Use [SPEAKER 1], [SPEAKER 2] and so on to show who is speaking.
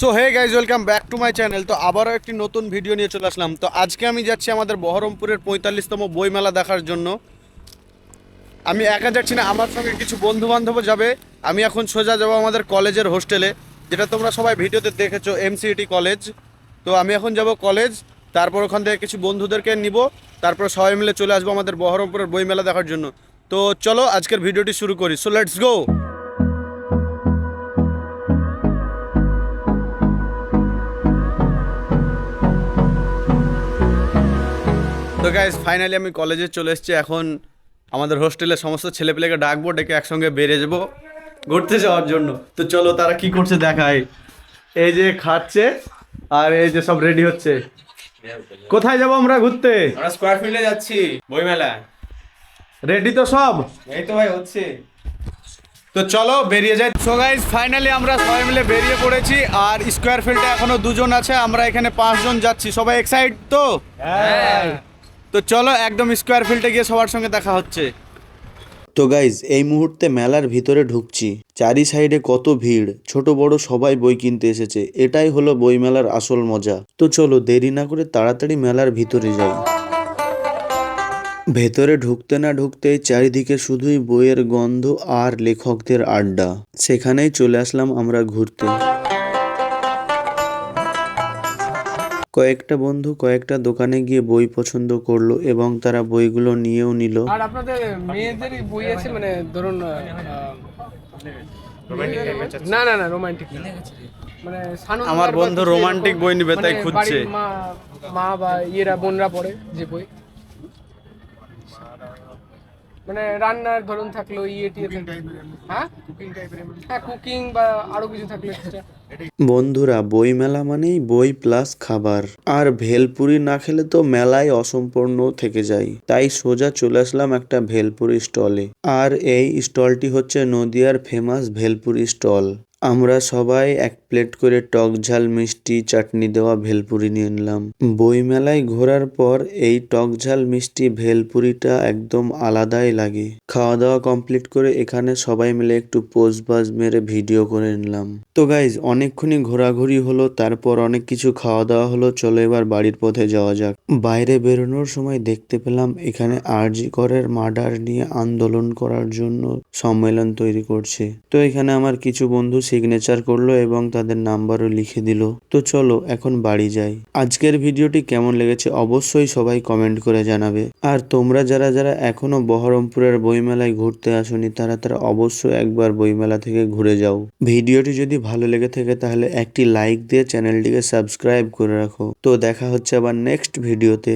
[SPEAKER 1] So hey guys welcome back to my channel তো আবারও একটি নতুন ভিডিও নিয়ে চলে আসলাম। তো আজকে আমি যাচ্ছি আমাদের বহরমপুরের পঁয়তাল্লিশতম বইমেলা দেখার জন্য। আমি একা যাচ্ছি না, আমার সঙ্গে কিছু বন্ধু বান্ধবও যাবে। আমি এখন সোজা যাব আমাদের কলেজের হোস্টেলে, যেটা তোমরা সবাই ভিডিওতে দেখেছ এমসিইটি কলেজ। তো আমি এখন যাব কলেজ, তারপর ওখান থেকে কিছু বন্ধুদেরকে নিব, তারপর সবাই মিলে চলে আসব আমাদের বহরমপুরের বইমেলা দেখার জন্য। তো চলো আজকের ভিডিওটি শুরু করি। সো লেটস গো তো গাইজ ফাইনালি আমি কলেজে চলে এসেছি। এখন আমাদের হোস্টেলের সমস্ত ছেলেপেলেকে ডাকবো ডেকে একসঙ্গে বেরিয়ে যাব ঘুরতে যাওয়ার জন্য। তো চলো তারা কি করছে দেখাই। এই যে খাচ্ছে আর এই যে সব রেডি হচ্ছে। কোথায় যাব আমরা ঘুরতে?
[SPEAKER 2] আমরা স্কোয়ার ফিল্ডে যাচ্ছি বইমেলা
[SPEAKER 1] রেডি তো সব?
[SPEAKER 2] এই তো ভাই হচ্ছে।
[SPEAKER 1] তো চলো বেরিয়ে যাই। সো গাইজ ফাইনালি আমরা সবাই মিলে বেরিয়ে পড়েছি আর স্কোয়ার ফিল্ডে এখনও দুজন আছে আমরা এখানে পাঁচজন যাচ্ছি। সবাই এক্সাইট তো? তো চলো একদম স্কোয়ার ফিল্ডে গিয়ে সবার সঙ্গে দেখা হচ্ছে।
[SPEAKER 3] তো গাইজ এই মুহূর্তে মেলার ভিতরে ঢুকছি। চারি সাইডে কত ভিড়, ছোট বড় সবাই বই কিনতে এসেছে। এটাই হলো বই মেলার আসল মজা। তো চলো দেরি না করে তাড়াতাড়ি মেলার ভিতরে যাই। ভেতরে ঢুকতে না ঢুকতেই চারিদিকে শুধুই বইয়ের গন্ধ আর লেখকদের আড্ডা। সেখানেই চলে আসলাম আমরা ঘুরতে। কয়েকটা বন্ধু কয়েকটা দোকানে গিয়ে বই পছন্দ করল এবং তারা বইগুলো নিয়েও নিল।
[SPEAKER 4] আর আপনাদের মেয়েদের বই আছে মানে ধরুন না না না রোমান্টিক মানে
[SPEAKER 1] আমার বন্ধু
[SPEAKER 4] রোমান্টিক
[SPEAKER 1] বই নিবে, তাই
[SPEAKER 4] মানে
[SPEAKER 1] খুঁজছে।
[SPEAKER 4] মা মা বা ইয়েরা বোনরা পড়ে যে বই। মানে রান্নার ধরুন থাকল ইয়ে টিয়ে থাকল। হ্যাঁ? হ্যাঁ কুকিং বা আরও কিছু থাকল
[SPEAKER 3] বন্ধুরা বই মেলা মানেই বই প্লাস খাবার। আর ভেলপুরি না খেলে তো মেলায় অসম্পূর্ণ থেকে যায়। তাই সোজা চলে আসলাম একটা ভেলপুরি স্টলে। আর এই স্টলটি হচ্ছে নদিয়ার ফেমাস ভেলপুরি স্টল। আমরা সবাই এক প্লেট করে টক ঝাল, মিষ্টি, চাটনি দেওয়া ভেলপুরি নিয়ে নিলাম। বই মেলায় ঘোরার পর এই টক ঝাল, মিষ্টি ভেলপুরিটা একদম আলাদাই লাগে। খাওয়া দাওয়া কমপ্লিট করে এখানে সবাই মিলে একটু পোজ বাজ মেরে ভিডিও করে নিলাম। তো গাইজ অনেকক্ষণই ঘোরাঘুরি হলো, তারপর অনেক কিছু খাওয়া দাওয়া হলো, চলো এবার বাড়ির পথে যাওয়া যাক। বাইরে বেরোনোর সময় দেখতে পেলাম এখানে আরজি করের মার্ডার নিয়ে আন্দোলন করার জন্য সম্মেলন তৈরি করছে। তো এখানে আমার কিছু বন্ধু সিগনেচার করল এবং তাদের নাম্বারও লিখে দিল। তো চলো, এখন বাড়ি যাই। আজকের ভিডিওটি কেমন লেগেছে অবশ্যই সবাই কমেন্ট করে জানাবে। আর তোমরা যারা যারা এখনও বহরমপুরের বইমেলায় ঘুরতে আসনি, তারা তারা অবশ্যই একবার বইমেলা থেকে ঘুরে যাও। ভিডিওটি যদি ভালো লেগে থাকে তাহলে একটি লাইক দিয়ে চ্যানেলটিকে সাবস্ক্রাইব করে রাখো। তো দেখা হচ্ছে আবার নেক্সট ভিডিওতে